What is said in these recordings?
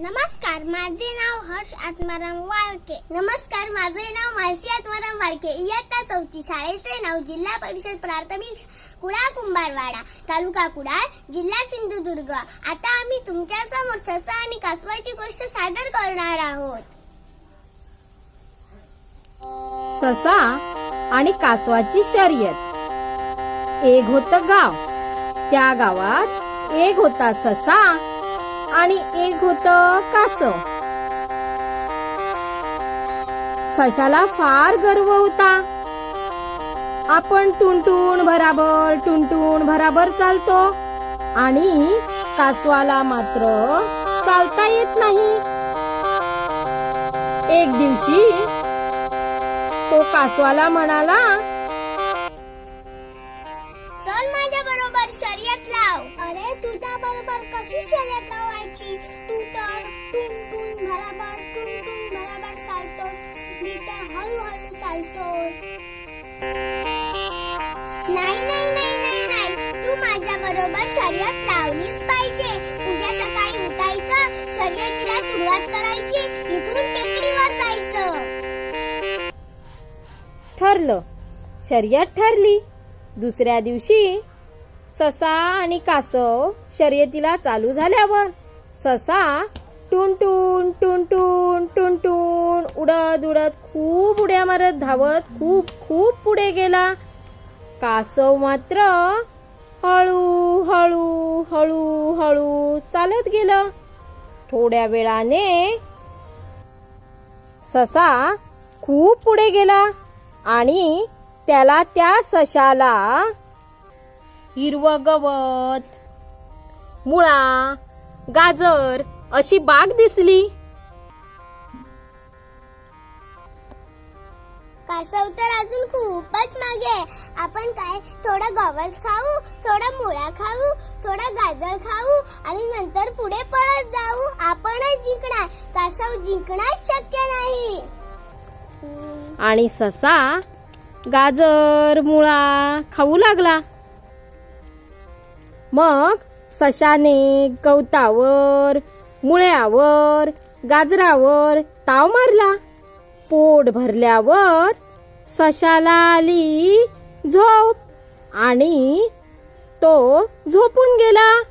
नमस्कार माझे नाव हर्ष आत्माराम वाळके. नमस्कार माझे नाव मानसी आत्माराम वाळके. इयत्ता चौथी शाळेचे नाव जिल्हा परिषद प्राथमिक कुडाळ कुंभारवाडा तालुका कुडाळ जिल्हा सिंधुदुर्ग. आता आम्ही तुमच्यासमोर ससा आणि कासवाची गोष्ट सादर करणार आहोत. ससा आणि कासवाची शर्यत. एक होतं गाव. त्या गावात एक होता ससा आणि एक होत कासव. सशाला फार गर्व होता. आपण टुनटुन भराबर टुनटुन भराबर चालतो आणि कासवाला मात्र चालता येत नाही. एक दिवशी तो कासवाला म्हणाला चल माझ्या बरोबर शर्यत लाव. अरे तुझ्या बरोबर कशी शर्यत लावायची? तू तर टून टून बराबर टून टून बराबर चालतो मी तर हळूहळू चालतो नाही नाही नाही नाही नाही. तू माझ्या बरोबर शर्यत लावलीच पाहिजे. उद्या सकाळी उठायचं शर्यतीला सुरुवात करायची इथून टेकडीवर जायचं. ठरलं. शर्यत ठरली. दुसऱ्या दिवशी ससा आणि कासव शर्यतीला चालू झाल्यावर ससा टुनटुन टुनटुन टुनटुन उडत उडत खूप उड्या मारत धावत खूप खूप पुढे गेला. कासव मात्र हळू हळू हळू हळू चालत गेलं. थोड्या वेळाने ससा खूप पुढे गेला आणि त्याला त्या सशाला हिरवं गवत मुळा गाजर अशी बाग दिसली. कासव तर अजून खूपच मागे. आपण काय? थोडं गवत खाऊ थोडं मुळा खाऊ थोडं गाजर खाऊ आणि नंतर पुढे पळत जाऊ. आपणच जिंकणार. कासव जिंकणंच शक्य नाही. आणि ससा गाजर मुळा खाऊ लागला. मग सशाने गवतावर मुळ्यावर गाजरावर ताव मारला. पोट भरल्यावर सशाला आली झोप आणि तो झोपून गेला.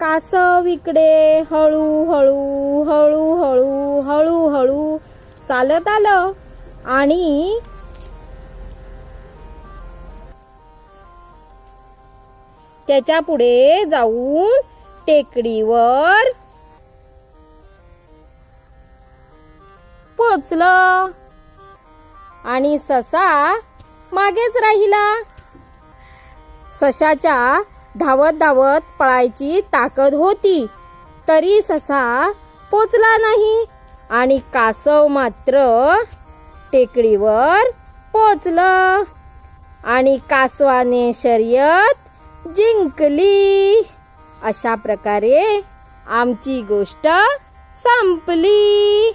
कासव इकडे हळूहळू हळूहळू हळूहळू चालत आलं आणि त्याच्या पुढे जाऊन टेकडीवर पोचलं. आणि ससा मागेच राहिला. सशाच्या धावत धावत पळायची ताकद होती तरी ससा पोचला नाही. आणि कासव मात्र टेकडीवर पोचलं. आणि कासवाने शर्यत जिंकली. अशा प्रकारे आमची गोष्ट संपली.